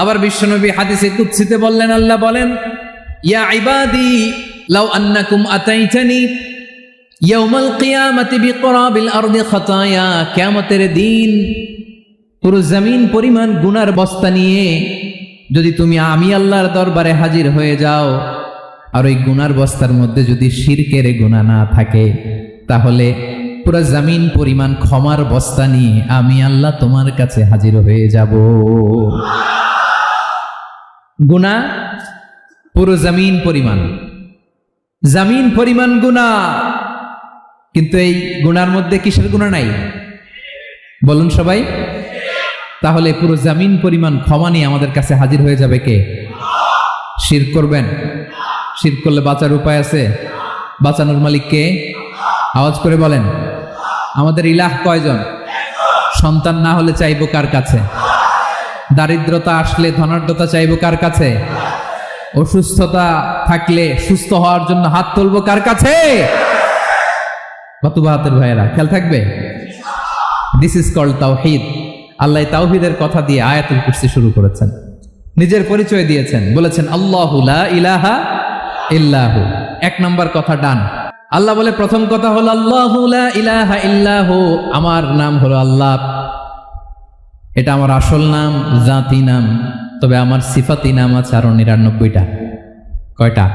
আবার বিশ্বনবী হাদিসে কুৎসিতে বললেন, আল্লাহ বলেন, ইয়া ইবাদি, লাউ আন্নাকুম আতাইতানি ইয়াউমাল কিয়ামাতি বিকরাবিল আরদি খাতায়া, কিয়ামতের দিন পুরো জমিন পরিমাণ গুনার বস্তা নিয়ে যদি তুমি আমি আল্লাহর দরবারে হাজির হয়ে যাও, আর ওই গুনার বস্তার মধ্যে যদি শিরকের গুণা না থাকে, তাহলে পুরো জমিন পরিমাণ ক্ষমার বস্তা নিয়ে আমি আল্লাহ তোমার কাছে হাজির হয়ে যাব। গুণা পুরো জামিন পরিমাণ। জামিন পরিমাণ গুণা। কিন্তু এই গুনার মধ্যে কিসের গুণা নাই? বলুন সবাই। তাহলে পুরো জামিন পরিমাণ ক্ষমা নিয়ে আমাদের কাছে হাজির হয়ে যাবে কে? শির করবেন। শির করলে বাঁচার উপায় আছে? বাঁচানোর মালিক কে? আওয়াজ করে বলেন। আমাদের ইলাহ কয়জন? সন্তান না হলে চাইব কার কাছে? দারিদ্রতা আসলে ধনাঢ্যতা চাইব কার কাছে? অসুস্থতা থাকলে সুস্থ হওয়ার জন্য হাত তুলবো কার কাছে? কত বাহাতের ভাইয়েরা, খেয়াল থাকবে? দিস ইজ কল তাওহিদ আল্লাহ তাওহিদের কথা দিয়ে আয়াতুল কুরসি শুরু করেছেন। নিজের পরিচয় দিয়েছেন। বলেছেন, আল্লাহু লা ইলাহা ইল্লাহু। এক নম্বর কথা ডান। আল্লাহ বলে, প্রথম কথা হলো, আল্লাহু লা ইলাহা ইল্লাহু। আমার নাম হলো আল্লাহ। এটা আমার আসল নাম জাতি নাম তবে আমার সিফাতি নাম আছে আরো নিরানব্বইটা কয়টা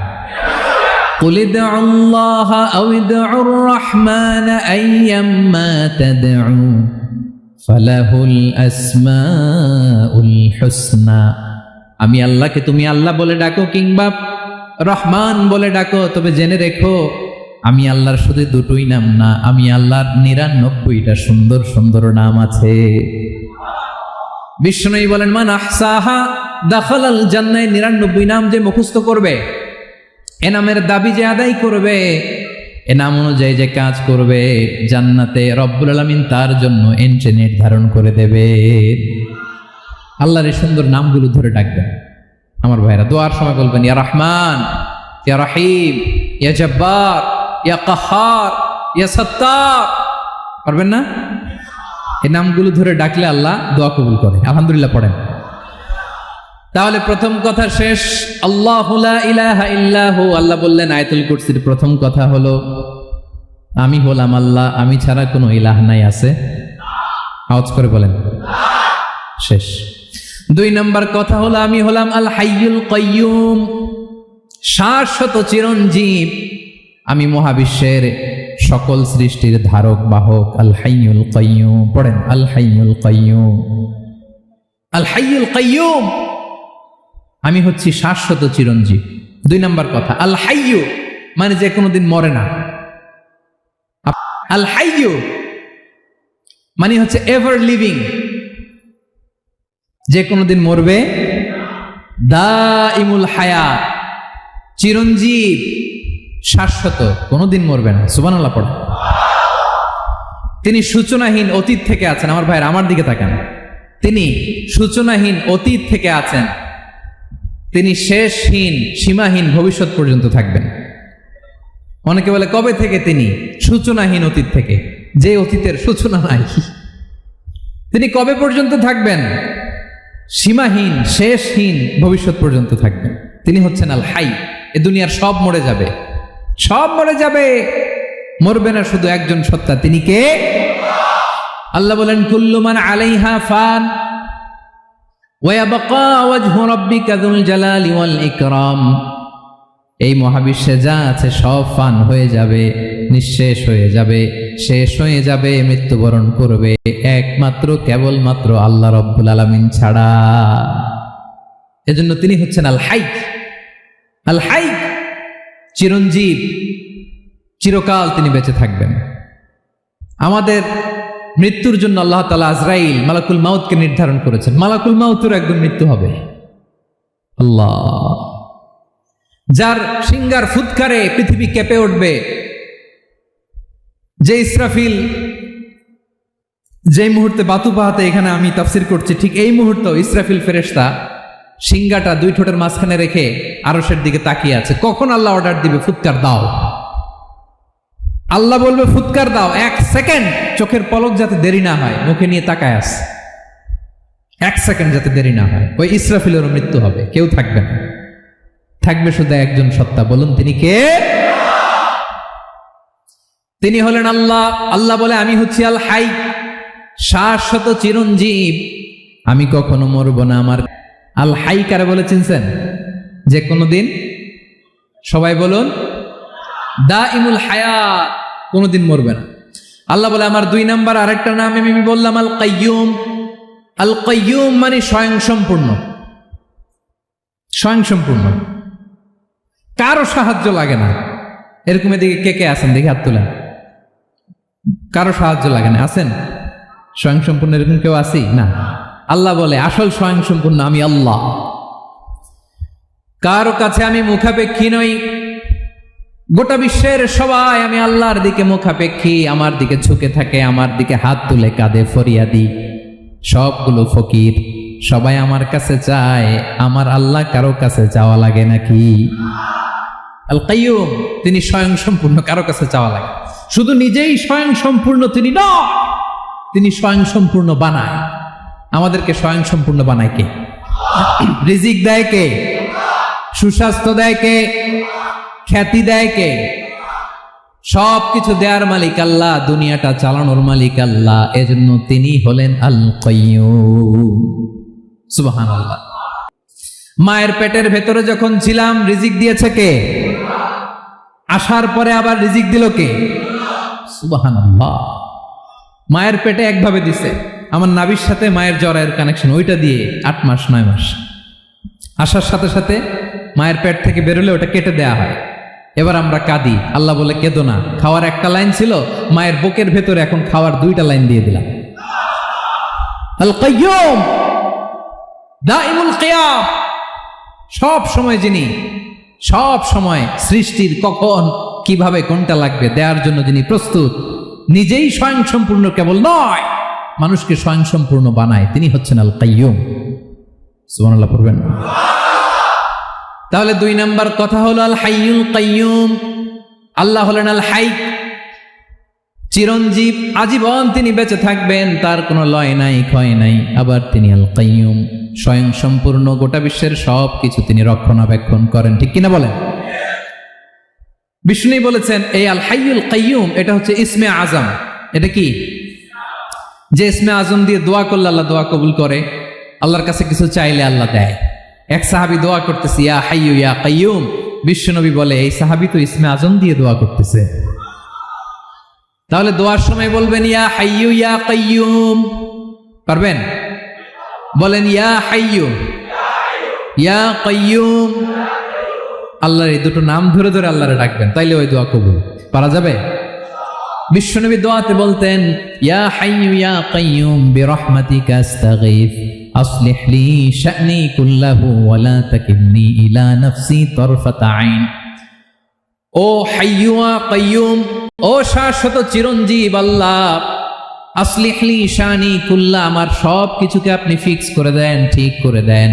قل ادعوا الله أو ادعوا الرحمن أيما تدعوا فله الأسماء الحسنى আমি আল্লাহকে তুমি আল্লাহ বলে ডাকো কিংবা রহমান বলে ডাকো তবে জেনে রেখো আমি আল্লাহর শুধু দুটোই নাম না আমি আল্লাহর নিরানব্বইটা সুন্দর সুন্দর নাম আছে বিষ্ণুই বলেন, মান আহসাহা, দাখালাল জান্নায় নিরানব্বই নাম যে মুখস্থ করবে এনামের দাবি যে আদায় করবে এনাম অনুযায়ী যে কাজ করবে, জান্নাতে রব্বুল আলমিন তার জন্য এন্ট্রি নির্ধারণ করে দেবে। আল্লাহর এই সুন্দর নামগুলো ধরে ডাকবেন। আমার ভাইরা, দোয়ার সময় বলবেন, ইয়া রহমান, ইয়া রাহিম, ইয়া জব্বার, ইয়া কাহার, ইয়া সত্তার। পারবেন না? এই নামগুলো ধরে ডাকলে আল্লাহ দোয়া কবুল করে। আলহামদুলিল্লাহ পড়েন। তাহলে প্রথম কথা শেষ, আল্লাহ ইল্লাহু, আল্লাহ বললেন, আয়তুল কুরসির প্রথম কথা হলো, আমি হলাম আল্লাহ, আমি ছাড়া কোনো ইলাহ নাই, আছে? আওয়াজ করে বলেন। শেষ। দুই নম্বর কথা হলো, আমি হলাম আল হাইয়ুল কয়্যুম শাশ্বত চিরঞ্জীব, আমি মহাবিশ্বের সকল সৃষ্টির ধারক বাহক আল হাইয়ুল পড়েন আল হাইয়ুল কয়্যুম আল হাইয়ুল আমি হচ্ছি শাশ্বত চিরঞ্জীব। দুই নাম্বার কথা আল হাইয়ু মানে যে কোনোদিন মরে না। আল হাইয়ু মানে হচ্ছে এভার লিভিং যে কোনোদিন মরবে দা ইমুল হায়া চিরঞ্জীব। শাশ্বত, কোনোদিন মরবে না। সুবান আল্লাহ পড়ে। তিনি সূচনাহীন অতীত থেকে আছেন। আমার ভাইয়ের আমার দিকে তাকান। তিনি সূচনাহীন অতীত থেকে আছেন। তিনি শেষহীন, সীমাহীন ভবিষ্যৎ পর্যন্ত থাকবেন। অনেকে বলে, কবে থেকে তিনি সূচনাহীন অতীত থেকে? যে অতীতের সূচনা নাই। তিনি কবে পর্যন্ত থাকবেন? সীমাহীন, শেষহীন ভবিষ্যৎ পর্যন্ত থাকবেন। তিনি হচ্ছেন আল হাই এ দুনিয়ার সব মরে যাবে। সব মরে যাবে। মরবে না শুধু একজন সত্তা, তিনি কে? আল্লাহ বলেন কুল্লুমান আলাইহা ফান ওয়াবাকা ওয়াজহু রাব্বিকা যুল জালালি ওয়াল ইকরাম। এই মহাবিশ্বে যা আছে সব ফান হয়ে যাবে, নিঃশেষ হয়ে যাবে, শেষ হয়ে যাবে, মৃত্যুবরণ করবে। একমাত্র, কেবলমাত্র আল্লাহ রব্বুল আলামিন ছাড়া। এজন্য তিনি হচ্ছেন আল হাই আল হাই চিরঞ্জীব, চিরকাল তিনি বেঁচে থাকবেন। আমাদের মৃত্যুর জন্য আল্লাহ তালা আজরাইল মালাকুল মাউতকে নির্ধারণ করেছেন। মালাকুল মাউতের একদম মৃত্যু হবে। আল্লাহ। যার সিঙ্গার ফুৎকারে পৃথিবী কেঁপে উঠবে, যে ইসরাফিল যে মুহূর্তে বাতু পাহাতে এখানে আমি তাফসির করছি, ঠিক এই মুহূর্তে ইসরাফিল ফেরেশতা সিঙ্গাটা দুই ঠোঁটের মাঝখানে রেখে আরসের দিকে তাকিয়ে আছে। কখন আল্লাহ অর্ডার দিবে? ফুৎকার দাও। আল্লাহ বলবে, ফুৎকার দাও, এক সেকেন্ড। চোখের পলক যাতে দেরি না হয়, মুখে নিয়ে তাকায় আস। এক সেকেন্ড যাতে দেরি না হয়। ওই ইসরাফিলেরও মৃত্যু হবে, কেউ থাকবে না। থাকবে শুধু একজন সত্তা। বলুন, তিনি কে? তিনি হলেন আল্লাহ। আল্লাহ বলে, আমি হচ্ছি আল হাই শাশ্বত চিরঞ্জীব। আমি কখনো মরব না আমার আল হাই কারে বলে চিনছেন? যে কোনো দিন সবাই বলুন দা ইমুল হায়াত কোনোদিন মরবে না। আল্লাহ বলে, আমার দুই নাম্বার আরেকটা নাম আমি বললাম, আল কাইয়ুম। আল কাইয়ুম মানে স্বয়ং সম্পূর্ণ স্বয়ং সম্পূর্ণ কারও সাহায্য লাগে না। এরকম এদিকে কে কে আছেন? দেখি হাত তুলেন। কারও সাহায্য লাগে না। আছেন? স্বয়ং সম্পূর্ণ এরকম কেউ আছি না। আল্লাহ বলে, আসল স্বয়ং সম্পূর্ণ আমি আল্লাহ। কারও কাছে আমি মুখাপেক্ষী নই। গোটা বিশ্বের সবাই আমি আল্লাহর দিকে মুখাপেক্ষী, আমার দিকে ঝুঁকে থাকে, আমার দিকে হাত তুলে কাঁধে ফরিয়াদি। সবগুলো ফকির, সবাই আমার কাছে চায়, আমার আল্লাহ কারও কাছে যাওয়া লাগে নাকি? আল কাইয়ুম তিনি স্বয়ং সম্পূর্ণ কারও কাছে চাওয়া লাগে। শুধু নিজেই স্বয়ং সম্পূর্ণ তিনি নয়, তিনি স্বয়ং সম্পূর্ণ বানায়। আমাদেরকে স্বয়ং সম্পূর্ণ বানায় কে? রিজিক দেয় কে? সুস্বাস্থ্য দেয় কে? খ্যাতি দেয় কে? সব কিছু দেওয়ার মালিক আল্লাহ, দুনিয়াটা চালানোর মালিক আল্লাহ, এজন্য তিনি হলেন আল সুবাহান আল্লাহ মায়ের পেটের ভেতরে যখন ছিলাম, রিজিক দিয়েছে কে? আসার পরে আবার রিজিক দিল কে? সুবাহান আল্লাহ মায়ের পেটে একভাবে দিছে। আমার নাবির সাথে মায়ের জ্বরের কানেকশন ওইটা দিয়ে আট মাস, নয় মাস। আসার সাথে সাথে মায়ের পেট থেকে বেরোলে ওটা কেটে দেয়া হয়। এবার আমরা কাঁদি। আল্লাহ বলে, কেঁদো না। খাওয়ার একটা লাইন ছিল, মায়ের বুকের ভেতরে এখন খাওয়ার দুইটা লাইন দিয়ে দিলাম। সব সময় যিনি, সব সময় সৃষ্টির কখন, কীভাবে, কোনটা লাগবে দেওয়ার জন্য যিনি প্রস্তুত, নিজেই স্বয়ং সম্পূর্ণ কেবল নয়। মানুষকে স্বয়ং সম্পূর্ণ বানায়, তিনি হচ্ছেন আল কাইয়ুম সুবহানাল্লাহ, পড়বেন তাহলে দুই নাম্বার কথা হলো আল হাইয়ুল কাইয়ুম। আল্লাহ হলেন আল হাই চিরঞ্জীব, আজীবন তিনি বেঁচে থাকবেন, তার কোনো লয় নাই, ক্ষয় নাই। আবার তিনি আল কাইয়ুম স্বয়ং সম্পূর্ণ গোটা বিশ্বের সব কিছু তিনি রক্ষণাবেক্ষণ করেন, ঠিক কিনা বলেন? বিষ্ণু বলেছেন, এই আল হাইয়ুল কাইয়ুম, এটা হচ্ছে ইসমে আজম। এটা কি? যে ইসমে আজম দিয়ে দোয়া করলে আল্লাহ দোয়া কবুল করে, আল্লাহর কাছে কিছু চাইলে আল্লাহ দেয়। এক সাহাবি দোয়া করতেছে, ইয়া হাইয়ু, ইয়া কাইয়ুম। বিশ্বনবী বলে, এই সাহাবি তো ইসমে আজম দিয়ে দোয়া করতেছে। তাহলে দোয়ার সময় বলবেন, ইয়া হাইয়ু, ইয়া কাইয়ুম। পারবেন? বলেন, ইয়া হাইয়ু, ইয়া কাইয়ুম। আল্লাহর এই দুটো নাম ধরে ধরে আল্লাহরে ডাকবেন, তাইলে ওই দোয়া কবুল। পারা যাবে? বিশ্বনবী দোয়াতে বলতেন ইয়া হাইয়ু ইয়া কাইয়ুম বিরহমাতিকা আস্তাগীথ أصلح لي شأني كله ولا تكلني إلى نفسي طرفة عين ও হাইয়ুয়া কাইয়ুম ও শাশ্বত চিরঞ্জীব আল্লাহ আসলিহলি শানি কুল্লা আমার সব কিছুকে আপনি ফিক্স করে দেন ঠিক করে দেন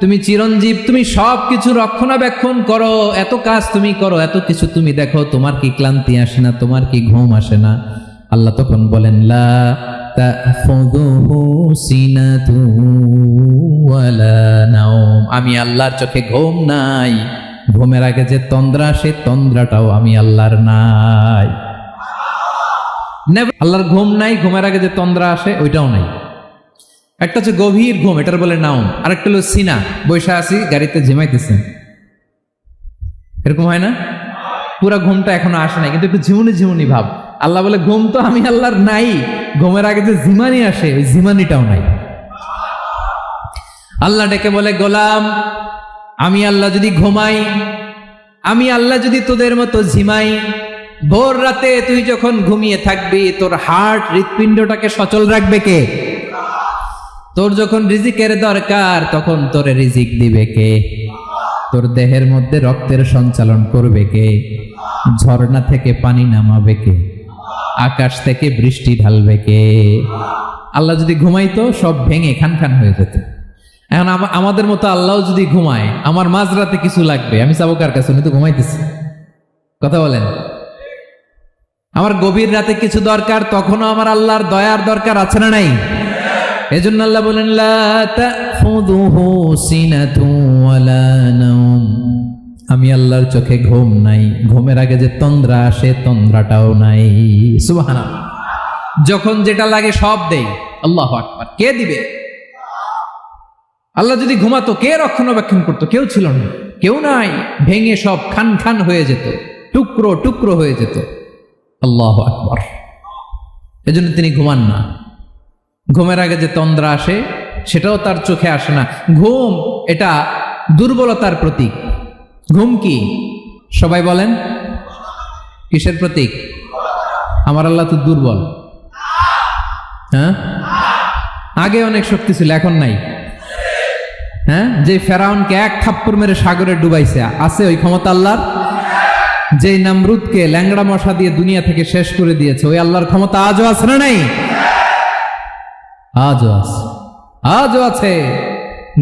তুমি চিরঞ্জীব, তুমি সব কিছু রক্ষণাবেক্ষণ করো। এত কাজ তুমি করো, এত কিছু তুমি দেখো। তোমার কি ক্লান্তি আসে না, তোমার কি ঘুম আসে না? আল্লাহ তখন বলেন, লা আমি আল্লাহর চোখে ঘুম নাই। ঘুমের আগে যে তন্দ্রা সে তন্দ্রাটাও আমি আল্লাহর নাই। আল্লাহর ঘুম নাই, ঘুমের আগে যে তন্দ্রা আসে, ওইটাও নাই। একটা হচ্ছে গভীর ঘুম, এটার বলে নাউম আরেকটা হলো সিনা, বৈশা আছি, গাড়িতে ঝিমাইতেছে। এরকম হয় না? পুরা ঘুমটা এখনও আসে নাই, কিন্তু একটু ঝিমুনি ঝিমুনি ভাব। আল্লাহ বলে, ঘুম তো আমি আল্লাহর নাই, ঘুমের আগে যে ঝিমানি আসে, ওই ঝিমানিটাও নাই। আল্লাহ ডেকে বলে, গোলাম, আমি আল্লাহ যদি ঘুমাই, আমি আল্লাহ যদি তোদের মতো ঝিমাই, ভোর রাতে তুই যখন ঘুমিয়ে থাকবি, তোর হার্ট হৃৎপিণ্ডটাকে সচল রাখবে কে? তোর যখন রিজিকের দরকার, তখন তোরে রিজিক দিবে কে? তোর দেহের মধ্যে রক্তের সঞ্চালন করবে কে? ঝর্ণা থেকে পানি নামাবে কে? আকাশ থেকে বৃষ্টি ঢালবে কে? আল্লাহ যদি ঘুমাইতো, সব ভেঙে খান খান হয়ে যেত। এখন আমাদের মতো আল্লাহ যদি ঘুমায়, আমার মাঝরাতে কিছু লাগবে, আমি চাবো কার কাছে? উনি তো ঘুমাইতেছি। কথা বলেন। আমার গভীর রাতে কিছু দরকার, তখনও আমার আল্লাহর দয়ার দরকার আছে না নাই? এজন্য আল্লাহ বলেন নাওম। আমি আল্লাহর চোখে ঘুম নাই। ঘুমের আগে যে তন্দ্রা আসে, তন্দ্রাটাও নাই। সুবহানাল্লাহ। যখন যেটা লাগে সব দেই। আল্লাহ আকবার। কে দিবে? আল্লাহ যদি ঘুমাতো, কে রক্ষণাবেক্ষণ করতো? কেউ ছিল না। কেউ নাই। ভেঙে সব খান খান হয়ে যেত। টুকরো টুকরো হয়ে যেত। আল্লাহ আকবর। এজন্য তিনি ঘুমান না। ঘুমের আগে যে তন্দ্রা আসে, সেটাও তার চোখে আসে না। ঘুম এটা দুর্বলতার প্রতীক। ঘুম কি? সবাই বলেন, কিসের প্রতীক? আমার আল্লাহ তো দুর্বল। হ্যাঁ? আগে অনেক শক্তি ছিল, এখন নাই। হ্যাঁ? যে ফেরাউনকে এক থাপ্পড় মেরে সাগরে ডুবাইছে, আছে ওই ক্ষমতা আল্লাহর? যে নামরুদকে ল্যাংড়া মশা দিয়ে দুনিয়া থেকে শেষ করে দিয়েছে, ওই আল্লাহর ক্ষমতা আজও আছে না নাই? আজও আছে। আজও আছে।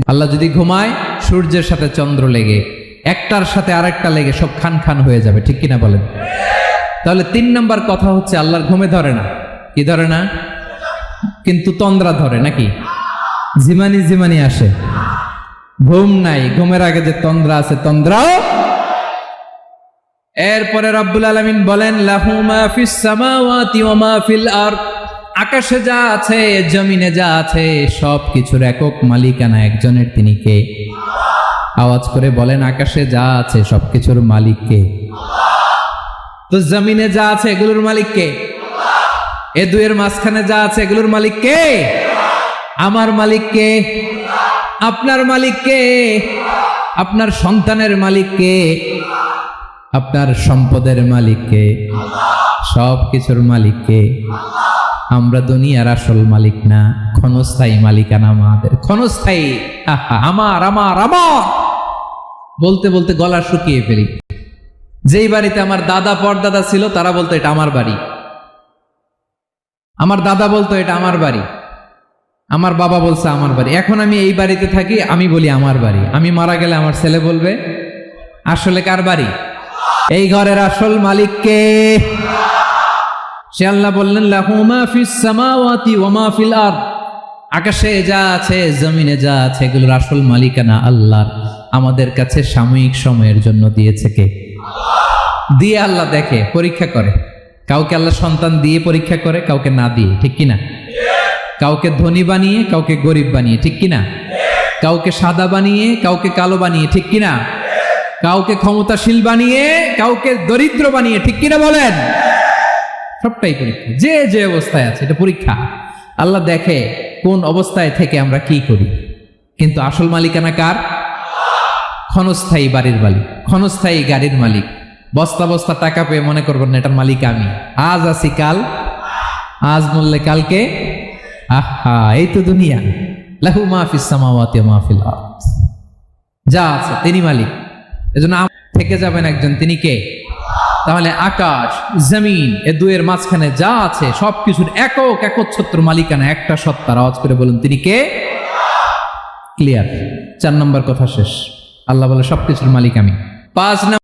আল্লাহ যদি ঘুমায়, সূর্যের সাথে চন্দ্র লেগে, একটার সাথে আরেকটা লেগে সব খান খান হয়ে যাবে, ঠিক কিনা বলেন? তাহলে তিন নম্বর কথা হচ্ছে, আল্লাহর ঘুমে ধরে না। কি ধরে না? কিন্তু তন্দ্রা ধরে, নাকি? জিমানি জিমানি আসে। ঘুম নাই, ঘুমের আগে যে তন্দ্রা আছে, তন্দ্রাও এরপরে রব্বুল আলামিন বলেন, লাহু মা ফিস আকাশে যা আছে, জমিনে যা আছে সব কিছুর একক মালিকানা একজনের তিনি কে? আওয়াজ করে বলেন, আকাশে যা আছে সব কিছুর মালিক কে? তো জমিনে যা আছে, এগুলোর মালিক কে? এ দুয়ের মাঝখানে যা আছে, এগুলোর মালিক কে? আমার মালিক কে? আপনার মালিক কে? আপনার সন্তানের মালিক কে? আপনার সম্পদের মালিক কে? সব কিছুর মালিক কে? আমরা দুনিয়ার আসল মালিক না, ক্ষণস্থায়ী মালিকানা আমাদের। ক্ষণস্থায়ী আমার আমার আমার। বলতে বলতে গলা শুকিয়ে ফেলি। যেই বাড়িতে আমার দাদা পরদাদা ছিল, তারা বলতো এটা আমার বাড়ি। আমার দাদা বলতো এটা আমার বাড়ি। আমার বাবা বলছে আমার বাড়ি। এখন আমি এই বাড়িতে থাকি, আমি বলি আমার বাড়ি। আমি মারা গেলে আমার ছেলে বলবে, আসলে কার বাড়ি? এই ঘরের আসল মালিককে সে আল্লাহ বললেন ফিল আকাশে যা আছে, জমিনে যা আছে, এগুলোর আসল মালিকানা আল্লাহর আমাদের কাছে সাময়িক সময়ের জন্য দিয়েছে কে? দিয়ে আল্লাহ দেখে, পরীক্ষা করে। কাউকে আল্লাহ সন্তান দিয়ে পরীক্ষা করে, কাউকে না দিয়ে, ঠিক কিনা? কাউকে ধনী বানিয়ে, কাউকে গরিব বানিয়ে, ঠিক কিনা? কাউকে সাদা বানিয়ে, কাউকে কালো বানিয়ে, ঠিক কিনা? কাউকে ক্ষমতাশীল বানিয়ে, কাউকে দরিদ্র বানিয়ে, ঠিক কিনা বলেন? সবটাই পরীক্ষা। যে যে অবস্থায় আছে, এটা পরীক্ষা। আল্লাহ দেখে কোন অবস্থায় থেকে আমরা কি করি। কিন্তু আসল মালিকানা কার? ক্ষণস্থায়ী বাড়ির মালিক। ক্ষণস্থায়ী গাড়ির মালিক। বস্তা বস্তা টাকা পেয়ে মনে করবেন এটার মালিক আমি। আজ আছি কাল। আজ মরলে কালকে? আহা, এই তো দুনিয়া। লাহু মাহফিস মাহফিল যা আছে, তিনি মালিক। এজন্য থেকে যাবেন একজন, তিনি কে? তাহলে আকাশ, জমিন, এ দুয়ের মাঝখানে যা আছে সব কিছুর একক একচ্ছত্র মালিকানা একটা সত্তার। আওয়াজ করে বলুন, তিনি কে? ক্লিয়ার চার নম্বর কথা শেষ। আল্লাহ বলে, সবকিছুর মালিক আমি। পাঁচ নম্বর